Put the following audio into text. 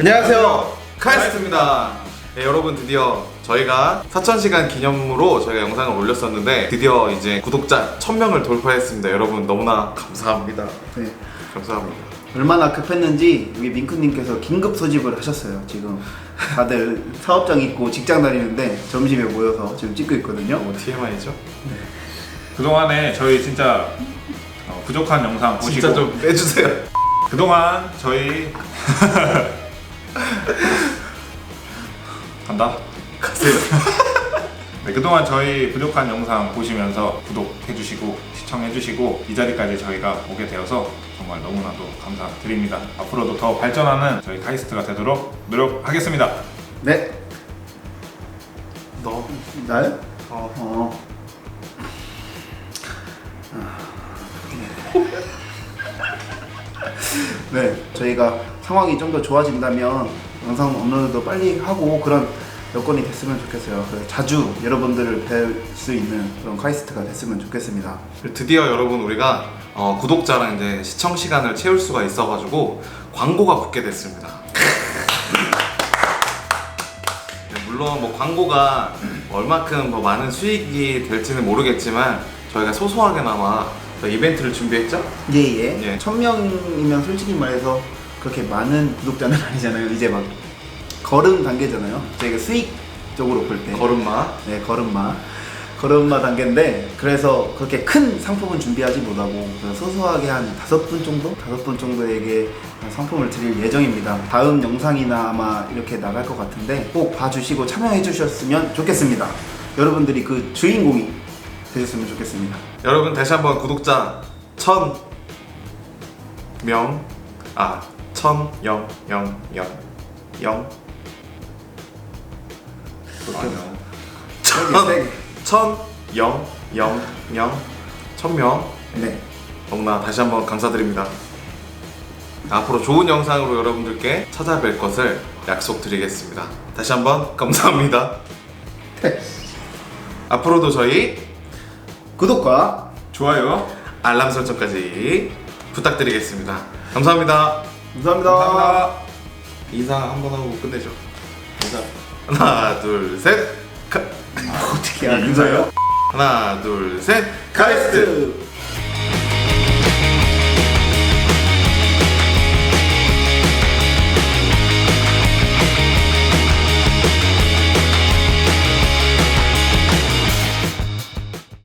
안녕하세요 카이스트입니다 네, 여러분 드디어 저희가 4,000시간 기념으로 저희가 영상을 올렸었는데 드디어 이제 구독자 1,000명을 돌파했습니다 여러분 너무나 감사합니다 네. 감사합니다 얼마나 급했는지 여기 민크님께서 긴급 소집을 하셨어요. 지금 다들 사업장 있고 직장 다니는데 점심에 모여서 지금 찍고 있거든요. 너무 TMI죠? 그동안에 저희 진짜 어, 부족한 영상 보시고 진짜 좀 빼주세요 그동안 저희 간다 가세요 네, 그동안 저희 부족한 영상 보시면서 구독해주시고 시청해주시고 이 자리까지 저희가 오게 되어서 정말 너무나도 감사드립니다 앞으로도 더 발전하는 저희 카이스트가 되도록 노력하겠습니다 네. 너 나요? 어. 어. 네, 저희가 상황이 좀 더 좋아진다면 영상 업로드도 빨리 하고 그런 여건이 됐으면 좋겠어요. 그래서 자주 여러분들을 뵐 수 있는 그런 카이스트가 됐으면 좋겠습니다. 드디어 여러분 우리가 어, 구독자랑 이제 시청 시간을 채울 수가 있어가지고 광고가 붙게 됐습니다. 네, 물론 뭐 광고가 얼마큼 뭐 많은 수익이 될지는 모르겠지만 저희가 소소하게나마 또 이벤트를 준비했죠. 예예. 예. 천 명이면 솔직히 말해서 그렇게 많은 구독자는 아니잖아요. 이제 막 걸음 단계잖아요. 저희가 수익적으로 볼 때. 걸음마. 네, 걸음마. 걸음마 단계인데 그래서 그렇게 큰 상품은 준비하지 못하고 그냥 소소하게 한 다섯 분 정도? 다섯 분 정도에게 상품을 드릴 예정입니다. 다음 영상이나 아마 이렇게 나갈 것 같은데 꼭 봐주시고 참여해 주셨으면 좋겠습니다. 여러분들이 그 주인공이 되셨으면 좋겠습니다. 여러분 다시 한번 구독자 천 명, 아, 천, 영, 영, 영, 영, 아니요. 천, 세게. 천, 영, 영, 영, 천 명. 네. 너무나 다시 한번 감사드립니다. 앞으로 좋은 영상으로 여러분들께 찾아뵐 것을 약속드리겠습니다. 다시 한번 감사합니다. 앞으로도 저희 구독과 좋아요 알람 설정까지 부탁드리겠습니다. 감사합니다. 감사합니다. 감사합니다 인사 한번 하고 끝내죠. 인사. 하나, 둘, 셋. 카... 어떻게 안 인사요? 하나, 둘, 셋. 카이스트.